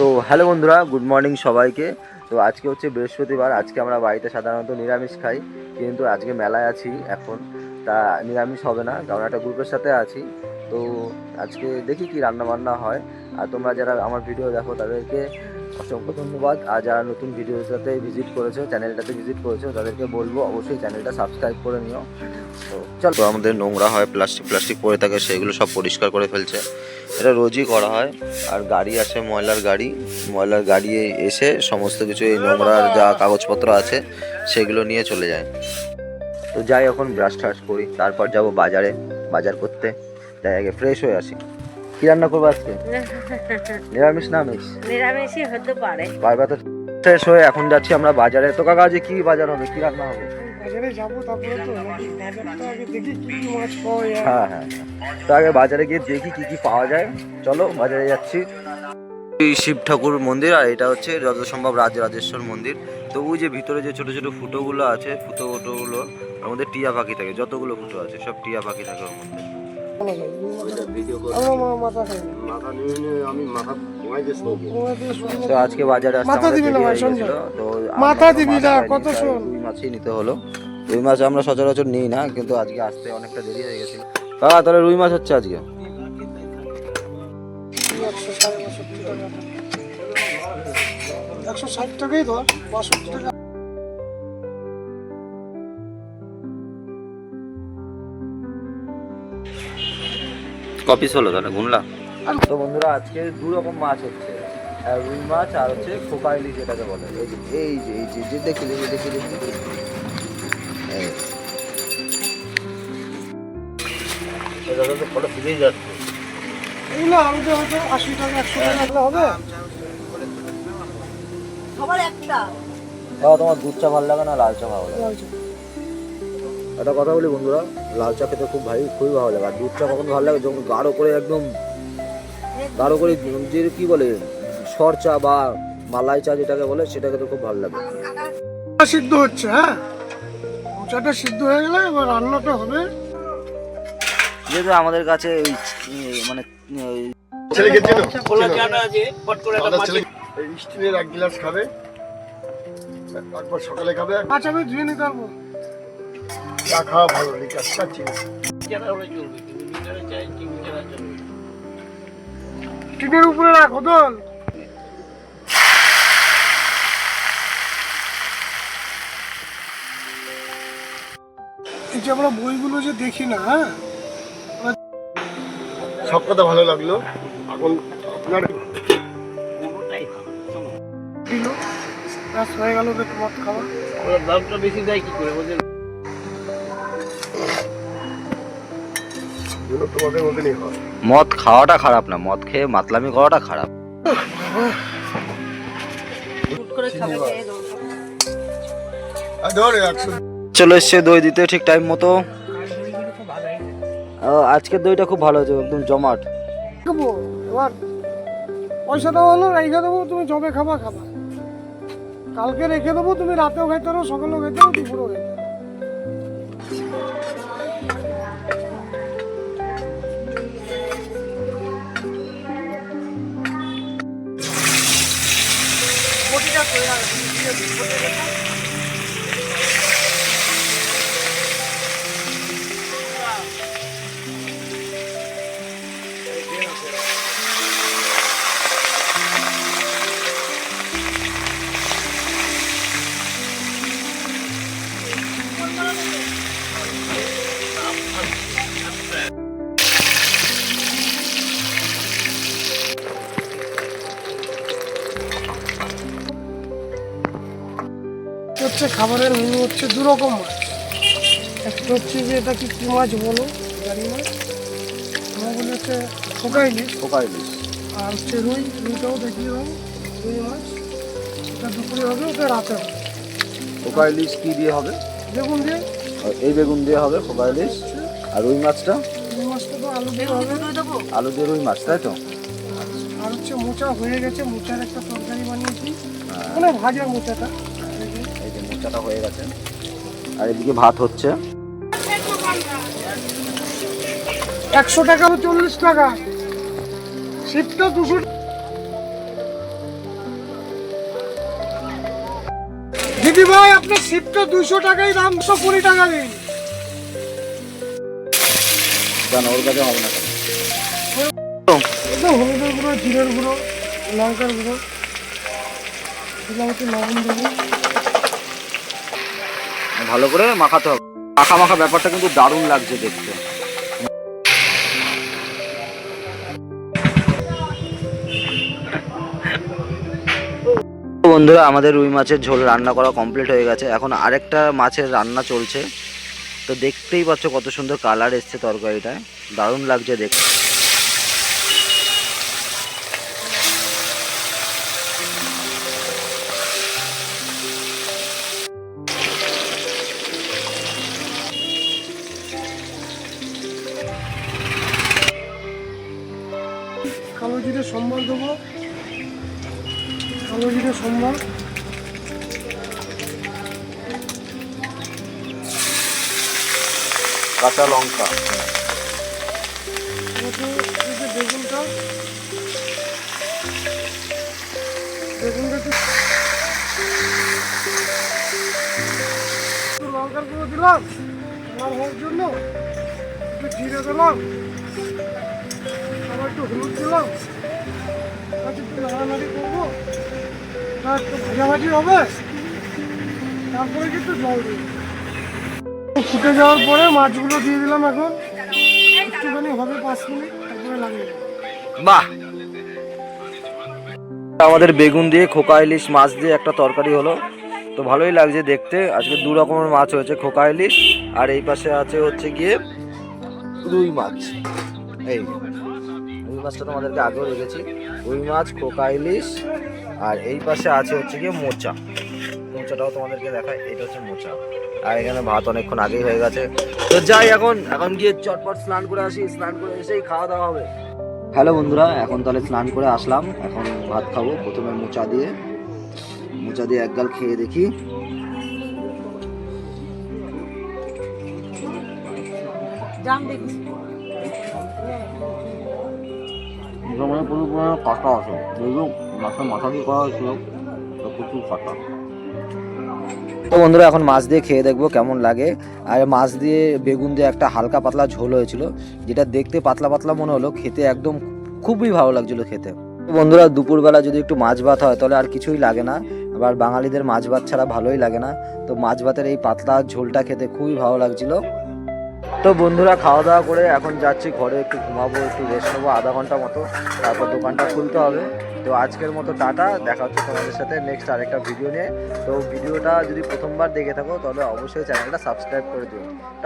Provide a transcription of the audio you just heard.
তো হ্যালো বন্ধুরা good morning সবাইকে। তো আজকে হচ্ছে বৃহস্পতিবার, আজকে আমরা বাড়িতে সাধারণত নিরামিষ খাই, কিন্তু আজকে মেলায় আছি এখন। তা নিরামিষ হবে না, কারণ একটা গ্রুপের সাথে আছি। তো আজকে দেখি কি রান্না বান্না হয়। আর তোমরা যারা আমার ভিডিও দেখো, তাদেরকে অসংখ্য ধন্যবাদ। আর যারা নতুন ভিডিওটাতে ভিজিট করেছ চ্যানেলটাতে ভিজিট করেছ, তাদেরকে বলব অবশ্যই চ্যানেলটা সাবস্ক্রাইব করে নিও। তো চল। আমাদের নোংরা হয় প্লাস্টিক প্লাস্টিক পড়ে থাকে সেগুলো সব পরিষ্কার করে ফেলছে। এটা রোজই করা হয়। আর গাড়ি আসে ময়লার গাড়ি। ময়লার গাড়ি এসে সমস্ত কিছু এই নোংরার যা কাগজপত্র আছে সেগুলো নিয়ে চলে যায়। তো যাই এখন ব্রাশ ট্রাশ করি। তারপর যাব বাজারে বাজার করতে। তাই আগে ফ্রেশ হয়ে আসি। কি রান্না করব আজকে? নিরামিষ না আমিষ? নিরামিষই হতে পারে। বারবার তো ফ্রেশ হয়ে এখন যাচ্ছি আমরা বাজারে। তো কাকা আজকে কি বাজার হবে? কি রান্না হবে? বাজারে যাব তারপরে তো বাজারটা আগে দেখি কি কি মাছ পাওয়া যায়। হ্যাঁ হ্যাঁ হ্যাঁ। তো আগে বাজারে গিয়ে দেখি কি কি পাওয়া যায়। চলো বাজারে যাচ্ছি। এই শিব ঠাকুর মন্দির আর এটা হচ্ছে যত সম্ভব রাজ রাজেশ্বর মন্দির। তো ওই যে ভিতরে যে ছোট ছোট ফুটোগুলো আছে ফুটো ফুটোগুলো ওর মধ্যে টিয়া পাখি থাকে যতগুলো ফুটো আছে সব টিয়া পাখি থাকে ওর মধ্যে। লাগে মাথা তো আজকে বাজারে মাথা দিবি না। তো মাথা দিবি না, কত শোন। রুই মাছই নিতে হলো। রুই মাছ আমরা সচরাচর নিই না কিন্তু আজকে আসতে অনেকটা দেরি হয়ে গেছিল কাকা তাহলে রুই মাছ হচ্ছে আজকে? একশো ষাট বাষট্টি টাকা একশো ষাট টাকাই ধর বাষট্টি টাকা। কপিস হলো তাহলে? গুনলা? তো বন্ধুরা আজকে দু রকম মাছ হচ্ছে। রুই মাছ আর হচ্ছে খোকা ইলিশ যেটাকে বলে। এই যে এই যে এই যে যে দেখি দেখি দেখি দেখি এই। এগুলো আলুতে হয়তো আশি টাকা একশো টাকা হবে। সবার একটা। বাবা, তোমার দুধ চা ভালো লাগে না লাল চা ভালো লাগে। একটা কথা বলি বন্ধুরা লাল চা খেতে খুব ভাই খুবই ভালো লাগে। আর দুধ চা কখন ভালো লাগে? যখন গাঢ় করে একদম গাঢ় করে যে কি বলে সর চা বা মালাই চা যেটাকে বলে সেটাকে তো খুব ভালো লাগে। সিদ্ধ হচ্ছে হ্যাঁ? মোচাটা সিদ্ধ হয়ে গেলে এবার রান্নাটা হবে। যেহেতু আমাদের কাছে ওই মানে ওই ছেলেকে চেনো? আমাদের ছেলে এই স্টিলের এক গ্লাস খাবে। একবার সকালে খাবে। মাছ আমি ধুয়ে নিতে পারব। চা খাওয়া ভালো লিকার চা চিনি টিনের উপরে রাখো দল। এই যে আমরা বইগুলো যে দেখি না হ্যাঁ? সব কথা ভালো লাগল। এখন আপনার দিল। হয়ে গেল মদ খাওয়া। জন্য তোমাদের মতনই হয় মদ খাওয়াটা খারাপ না মদ খেয়ে মাতলামি করাটা খারাপ। চলে এসছে দই দিতে ঠিক টাইম মতো। আজকের দইটা খুব ভালো হয়েছে একদম জমাট। পয়সা দেওয়া হলো রেখে দেবো তুমি জবে খাবা খাবা। কালকে রেখে দেবো তুমি রাতেও খাইতে পারো সকালেও খাইতে পারো দুপুরেও খাইতে 这样也不是直接直接就开 হচ্ছে খাবারের মেনু হচ্ছে দু রকম মাছ। একটা হচ্ছে যে এটা কি কি মাছ বলো? জানি না। আমরা বলি হচ্ছে ঠোকা ইলিশ পোকা ইলিশ আর হচ্ছে রুই রুইটাও দেখিয়ে হবে রুই মাছ। এটা দুপুরে হবে ওটা রাতে হবে। পোকা ইলিশ কি দিয়ে হবে? বেগুন দিয়ে। এই বেগুন দিয়ে হবে পোকা ইলিশ আর রুই মাছটা? রুই মাছটা তো আলু দিয়ে হবে। আলু দিয়ে রুই মাছ তাই তো? আর হচ্ছে মোচা হয়ে গেছে মোচার একটা তরকারি বানিয়েছি। মানে ভাজা মোচাটা। মোচাটা হয়ে গেছে। আর এদিকে ভাত হচ্ছে। একশো টাকা চল্লিশ টাকা। শিফটটা দুশো দিদি ভাই আপনার শিপটা দুশো টাকাই দাম তো কুড়ি টাকা দিন। ওর কাছে হবে না। হলুদের গুঁড়ো জিরের গুঁড়ো লঙ্কার গুঁড়ো। লবণ দেবো। ভালো করে মাখাতে হবে। মাখা মাখা ব্যাপারটা কিন্তু দারুণ লাগছে দেখতে। বন্ধুরা, আমাদের রুই মাছের ঝোল রান্না করা কমপ্লিট হয়ে গেছে। এখন আরেকটা মাছের রান্না চলছে। তো দেখতেই পাচ্ছ কত সুন্দর কালার এসছে তরকারিটায়। দারুণ লাগছে দেখতে। কালো জিরে সম্বর দেবো। কালো জিরে সম্বর কাঁচা লঙ্কা। বেগুনটা বেগুনটা একটু লঙ্কার গুঁড়ো দিলাম লাল হওয়ার জন্য একটু জিরে দিলাম আবার একটু হলুদ দিলাম। ফুটে যাওয়ার পরে মাছগুলো দিয়ে দিলাম এখন। একটুখানি হবে পাঁচ মিনিট বাহ! আমাদের বেগুন দিয়ে খোকা ইলিশ মাছ দিয়ে একটা তরকারি হলো। তো ভালোই লাগছে দেখতে। আজকে দু রকমের মাছ হয়েছে, খোকা ইলিশ। আর এই পাশে আছে হচ্ছে গিয়ে রুই মাছ। এই। মাছটা তোমাদেরকে আগেও রেখেছি রুই মাছ খোকা ইলিশ, আর এই পাশে আছে হচ্ছে গিয়ে মোচা। মোচাটাও তোমাদেরকে দেখায় এটা হচ্ছে মোচা। আর এখানে ভাত অনেকক্ষণ আগেই হয়ে গেছে। তো যাই, এখন এখন গিয়ে চটপট স্নান করে আসি। স্নান করে এসেই খাওয়া দাওয়া হবে। হ্যালো বন্ধুরা, এখন তাহলে স্নান করে আসলাম। এখন ভাত খাব প্রথমে মোচা দিয়ে। মোচা দিয়ে একগাল খেয়ে দেখি। দেখছি মানে পুরো পুরো কাটা আছে। যেগুলো মাছের মাথা দিয়ে করা হয়েছিল প্রচুর কাটা। তো বন্ধুরা, এখন মাছ দিয়ে খেয়ে দেখব কেমন লাগে। আর মাছ দিয়ে বেগুন দিয়ে একটা হালকা পাতলা ঝোল হয়েছিল, যেটা দেখতে পাতলা পাতলা মনে হলো, খেতে একদম খুবই ভালো লাগছিল খেতে। বন্ধুরা, দুপুরবেলা যদি একটু মাছ ভাত হয়, তাহলে আর কিছুই লাগে না। আবার বাঙালিদের মাছ ভাত ছাড়া ভালোই লাগে না। তো মাছ ভাতের এই পাতলা ঝোলটা খেতে খুবই ভালো লাগছিল। তো বন্ধুরা, খাওয়া দাওয়া করে এখন যাচ্ছি ঘরে, একটু ঘুমাবো, একটু রেস্ট নেব, আধা ঘণ্টা মতো। তারপর দোকানটা খুলতে হবে। তো আজকের মতো টাটা, দেখা হচ্ছে তোমাদের সাথে নেক্সট আরেকটা ভিডিও নিয়ে। তো ভিডিওটা যদি প্রথমবার দেখে থাকো, তাহলে অবশ্যই চ্যানেলটা সাবস্ক্রাইব করে দিও।